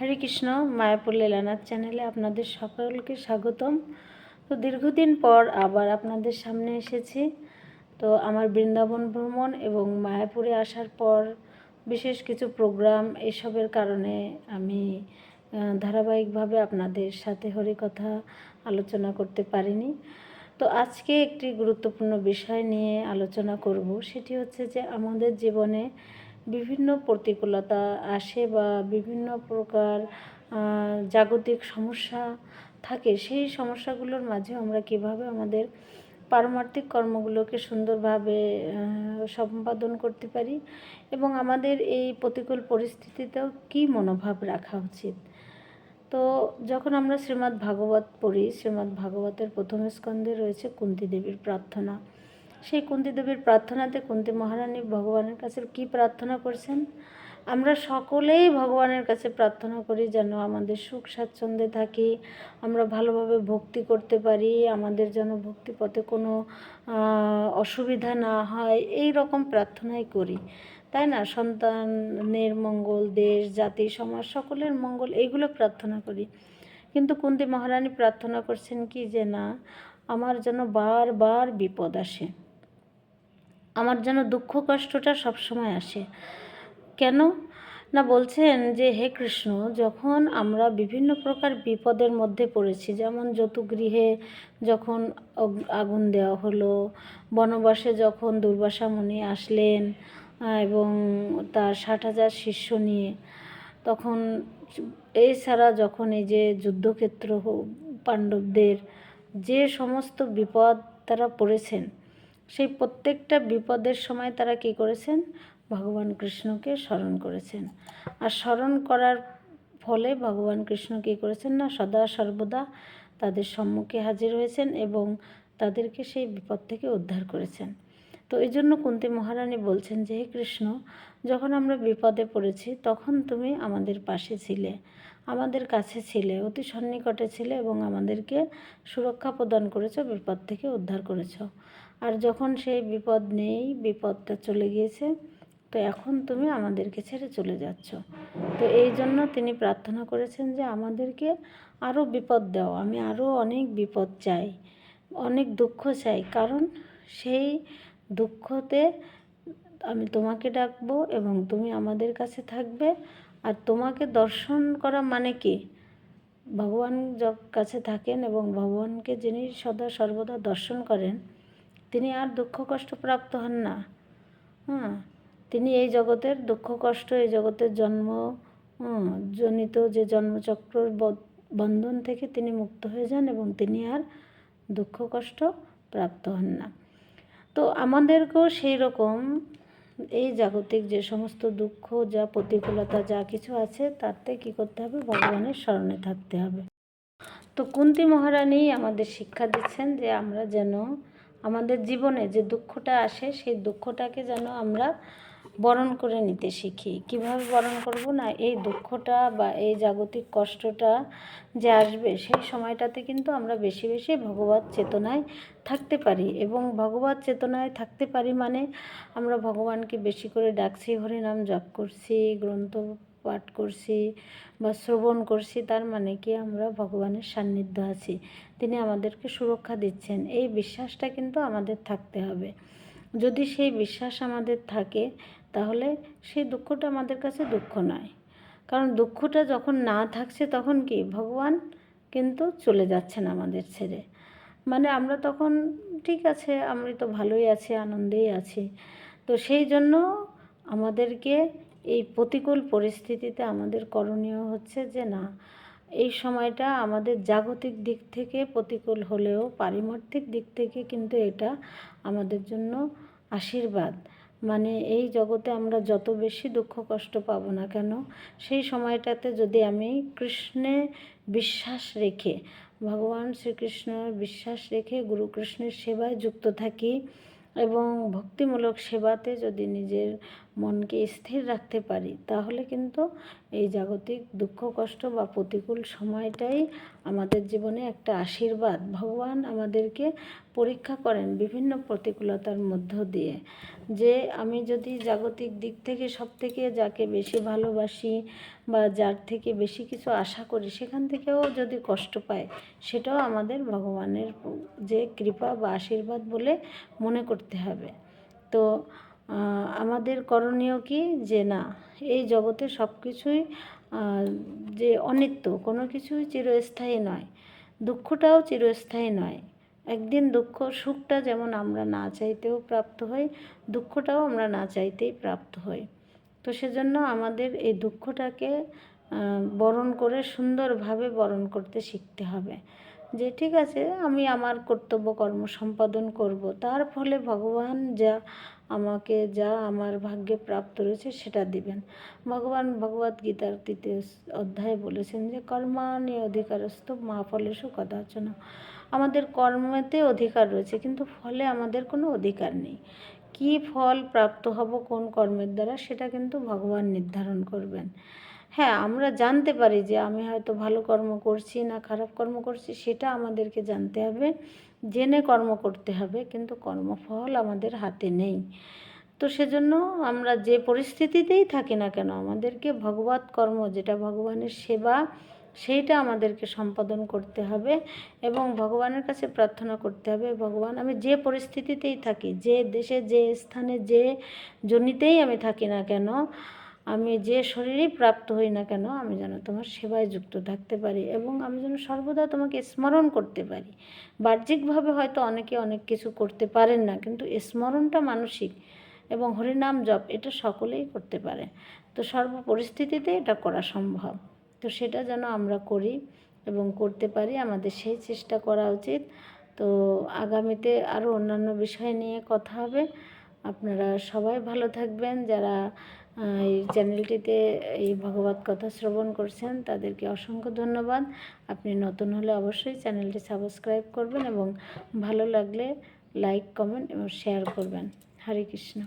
হরে কৃষ্ণ, মায়াপুর লীলানাথ চ্যানেলে আপনাদের সকলকে স্বাগতম। তো দীর্ঘদিন পর আবার আপনাদের সামনে এসেছি। তো আমার বৃন্দাবন ভ্রমণ এবং মায়াপুরে আসার পর বিশেষ কিছু প্রোগ্রাম এসবের কারণে আমি ধারাবাহিকভাবে আপনাদের সাথে হরিকথা আলোচনা করতে পারিনি। তো আজকে একটি গুরুত্বপূর্ণ বিষয় নিয়ে আলোচনা করব। সেটি হচ্ছে যে আমাদের জীবনে বিভিন্ন প্রতিকূলতা আসে বা বিভিন্ন প্রকার জাগতিক সমস্যা থাকে, সেই সমস্যাগুলোর মাঝে আমরা কীভাবে আমাদের পারমার্থিক কর্মগুলোকে সুন্দরভাবে সম্পাদন করতে পারি এবং আমাদের এই প্রতিকূল পরিস্থিতিতেও কী মনোভাব রাখা উচিত? তো যখন আমরা শ্রীমদ্ ভাগবত পড়ি, শ্রীমদ্ ভাগবতের প্রথম স্কন্ধে রয়েছে কুন্তি দেবীর প্রার্থনা। সেই কুন্তি দেবীর প্রার্থনাতে কুন্তি মহারানী ভগবানের কাছে কি প্রার্থনা করছেন? আমরা সকলেই ভগবানের কাছে প্রার্থনা করি যেন আমাদের সুখ স্বাচ্ছন্দ্যে থাকি, আমরা ভালোভাবে ভক্তি করতে পারি, আমাদের যেন ভক্তি পথে কোনো অসুবিধা না হয়, এই রকম প্রার্থনাই করি। তাই না? সন্তানের মঙ্গল, দেশ, জাতি, সমাজ, সকলের মঙ্গল, এইগুলো প্রার্থনা করি। কিন্তু কুন্তি মহারানী প্রার্থনা করছেন কি যে না, আমার যেন বারবার বিপদ আসে। আমার যেন দুঃখ কষ্টটা সবসময় আসে। কেন? না বলছেন যে, হে কৃষ্ণ, যখন আমরা বিভিন্ন প্রকার বিপদের মধ্যে পড়েছি, যেমন যতুগৃহে যখন আগুন দেওয়া হলো, বনবাসে যখন দুর্বাসা মুনি আসলেন এবং তার ষাট হাজার শিষ্য নিয়ে, তখন এছাড়া যখন এই যে যুদ্ধক্ষেত্র পাণ্ডবদের যে সমস্ত বিপদ তারা পড়েছেন সেই প্রত্যেকটা বিপদের সময় তারা কি করেছেন? ভগবান কৃষ্ণকে স্মরণ করেছেন। আর স্মরণ করার ফলে ভগবান কৃষ্ণ কী করেছেন না? সদা সর্বদা তাদের সম্মুখে হাজির হয়েছেন এবং তাদেরকে সেই বিপদ থেকে উদ্ধার করেছেন। তো এই জন্য কুন্তি মহারানী বলছেন যে, হে কৃষ্ণ, যখন আমরা বিপদে পড়েছি, তখন তুমি আমাদের পাশে ছিলে, আমাদের কাছে ছিলে, অতি সন্নিকটে ছিলে এবং আমাদেরকে সুরক্ষা প্রদান করেছ, বিপদ থেকে উদ্ধার করেছ। আর যখন সেই বিপদ নেই, বিপদটা চলে গিয়েছে, তো এখন তুমি আমাদেরকে ছেড়ে চলে যাচ্ছ। তো এই জন্য তিনি প্রার্থনা করেছেন যে আমাদেরকে আরও বিপদ দাও, আমি আরও অনেক বিপদ চাই, অনেক দুঃখ চাই, কারণ সেই দুঃখতে আমি তোমাকে ডাকবো এবং তুমি আমাদের কাছে থাকবে। আর তোমাকে দর্শন করা মানে কি? ভগবান কাছে থাকেন এবং ভগবানকে যিনি সদা সর্বদা দর্শন করেন তিনি আর দুঃখ কষ্ট প্রাপ্ত হন না। হ্যাঁ তিনি এই জগতের দুঃখ কষ্ট, এই জগতের জন্ম জনিত যে জন্মচক্রর বন্ধন থেকে তিনি মুক্ত হয়ে যান এবং তিনি আর দুঃখ কষ্ট প্রাপ্ত হন না। তো আমাদেরকেও সেই রকম এই জাগতিক যে সমস্ত দুঃখ, যা প্রতিকূলতা, যা কিছু আছে তাতে কী করতে হবে? ভগবানের স্মরণে থাকতে হবে। তো কুন্তি মহারানী আমাদের শিক্ষা দিচ্ছেন যে আমরা যেন আমাদের জীবনে যে দুঃখটা আসে, সেই দুঃখটাকে যেন আমরা বরণ করে নিতে শিখি। কীভাবে বরণ করব না? এই দুঃখটা বা এই জাগতিক কষ্টটা যে আসবে, সেই সময়টাতে কিন্তু আমরা বেশি বেশি ভগবত চেতনায় থাকতে পারি। এবং ভগবত চেতনায় থাকতে পারি মানে আমরা ভগবানকে বেশি করে ডাকছি, হরিনাম জপ করছি, গ্রন্থ পাঠ করছি বা শ্রবণ করছি, তার মানে কি আমরা ভগবানের সান্নিধ্য আছি। তিনি আমাদেরকে সুরক্ষা দিচ্ছেন। এই বিশ্বাসটা কিন্তু আমাদের থাকতে হবে। যদি সেই বিশ্বাস আমাদের থাকে, তাহলে সেই দুঃখটা আমাদের কাছে দুঃখ নয়। কারণ দুঃখটা যখন না থাকছে, তখন কি ভগবান কিন্তু চলে যাচ্ছেন আমাদের ছেড়ে। মানে আমরা তখন ঠিক আছে আমি তো ভালোই আছি, আনন্দেই আছি। তো সেই জন্য আমাদেরকে এই প্রতিকূল পরিস্থিতিতে আমাদের করণীয় হচ্ছে যে না, এই সময়টা আমাদের জাগতিক দিক থেকে প্রতিকূল হলেও পারিমার্থিক দিক থেকে কিন্তু এটা আমাদের জন্য আশীর্বাদ। মানে এই জগতে আমরা যত বেশি দুঃখ কষ্ট পাবো না কেন, সেই সময়টাতে যদি আমি কৃষ্ণে বিশ্বাস রেখে, ভগবান শ্রীকৃষ্ণের বিশ্বাস রেখে গুরু কৃষ্ণের সেবায় যুক্ত থাকি এবং ভক্তিমূলক সেবাতে যদি নিজের মনকে স্থির রাখতে পারি, তাহলে কিন্তু এই জাগতিক দুঃখ, কষ্ট বা প্রতিকূল সময়টাই আমাদের জীবনে একটা আশীর্বাদ। ভগবান আমাদেরকে পরীক্ষা করেন বিভিন্ন প্রতিকূলতার মধ্য দিয়ে। যে আমি যদি জাগতিক দিক থেকে সব থেকে যাকে বেশি ভালোবাসি বা যার থেকে বেশি কিছু আশা করি, সেখান থেকেও যদি কষ্ট পাই সেটাও আমাদের ভগবানের যে কৃপা বা আশীর্বাদ বলে মনে করতে হবে। তো আমাদের করণীয় কি? যে না, এই জগতে সব কিছুই যে অনিত্য, কোনো কিছুই চিরস্থায়ী নয়। দুঃখটাও চিরস্থায়ী নয়। একদিন দুঃখ, সুখটা যেমন আমরা না চাইতেও প্রাপ্ত হই, দুঃখটাও আমরা না চাইতেই প্রাপ্ত হই। তো সেজন্য আমাদের এই দুঃখটাকে বরণ করে সুন্দরভাবে বরণ করতে শিখতে হবে। যে ঠিক আছে, আমি আমার কর্তব্য কর্ম সম্পাদন করব। তার ফলে ভগবান যা আমাকে, যা আমার ভাগ্যে প্রাপ্ত রয়েছে সেটা দিবেন। ভগবান ভগবদ গীতার তৃতীয় অধ্যায়ে বলেছেন যে, কর্মাণি অধিকারস্থ, মা ফলেশু কদাচন। আমাদের কর্মেতে অধিকার রয়েছে, কিন্তু ফলে আমাদের কোনো অধিকার নেই। কি ফল প্রাপ্ত হব কোন কর্মের দ্বারা, সেটা কিন্তু ভগবান নির্ধারণ করবেন। হ্যাঁ আমরা জানতে পারি যে আমি হয়তো ভালো কর্ম করছি না খারাপ কর্ম করছি, সেটা আমাদেরকে জানতে হবে, জেনে কর্ম করতে হবে, কিন্তু কর্মফল আমাদের হাতে নেই। তো সেজন্য আমরা যে পরিস্থিতিতেই থাকি না কেন, আমাদেরকে ভগবত কর্ম, যেটা ভগবানের সেবা, সেইটা আমাদেরকে সম্পাদন করতে হবে এবং ভগবানের কাছে প্রার্থনা করতে হবে, ভগবান, আমি যে পরিস্থিতিতেই থাকি, যে দেশে, যে স্থানে, যে জনিতেই আমি থাকি না কেন আমি যে শরীরেই প্রাপ্ত হই না কেন, আমি যেন তোমার সেবায় যুক্ত থাকতে পারি এবং আমি যেন সর্বদা তোমাকে স্মরণ করতে পারি। বাহ্যিকভাবে হয়তো অনেকে অনেক কিছু করতে পারেন না, কিন্তু স্মরণটা মানসিক এবং হরিনাম জপ এটা সকলেই করতে পারে। তো সর্ব পরিস্থিতিতে এটা করা সম্ভব। তো সেটা যেন আমরা করি এবং করতে পারি, আমাদের সেই চেষ্টা করা উচিত। তো আগামীতে আরও অন্যান্য বিষয় নিয়ে কথা হবে। আপনারা সবাই ভালো থাকবেন। যারা এই চ্যানেলটিতে এই ভগবত কথা শ্রবণ করছেন, তাদেরকে অসংখ্য ধন্যবাদ। আপনি নতুন হলে অবশ্যই চ্যানেলটি সাবস্ক্রাইব করবেন এবং ভালো লাগলে লাইক, কমেন্ট এবং শেয়ার করবেন। হরে কৃষ্ণ।